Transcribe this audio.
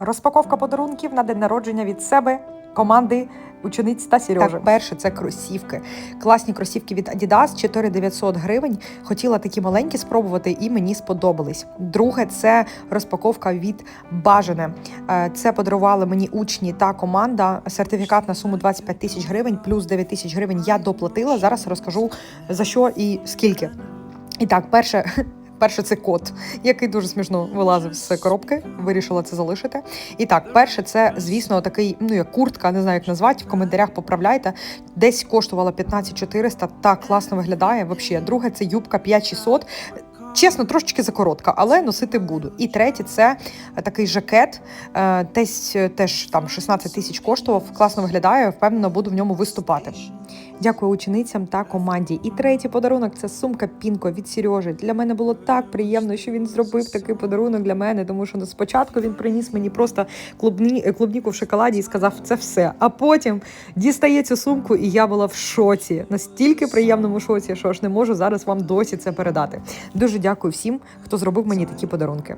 Розпаковка подарунків на день народження від себе, команди, учениць та Сережи. Так, перше це кросівки. Класні кросівки від Adidas, 4900 гривень. Хотіла такі маленькі спробувати, і мені сподобались. Друге, це розпаковка від Бажане. Е, Це подарували мені учні та команда. Сертифікат на суму 25 тисяч гривень, плюс 9 тисяч гривень я доплатила. Зараз розкажу за що і скільки. І так, перше. Перше це кот, який дуже смішно вилазив з коробки. Вирішила це залишити. І так, перше, це, звісно, такий, ну як куртка, не знаю, як назвати. В коментарях поправляйте. Десь коштувала 15 400, так класно виглядає. Взагалі. Друге, це юбка 5600. Чесно, трошечки закоротка, але носити буду. І третє це такий жакет, е, десь е, теж там 16 тисяч коштував. Класно виглядає. Впевнено, буду в ньому виступати. Дякую ученицям та команді. І третій подарунок це сумка Пінко від Сережі. Для мене було так приємно, що він зробив такий подарунок для мене, тому що спочатку він приніс мені просто клубні, е, клубніку в шоколаді і сказав це все. А потім дістає цю сумку, і я була в шоці. Настільки приємному шоці, що аж не можу зараз вам досі це передати. Дуже дякую всім, хто зробив мені такі подарунки.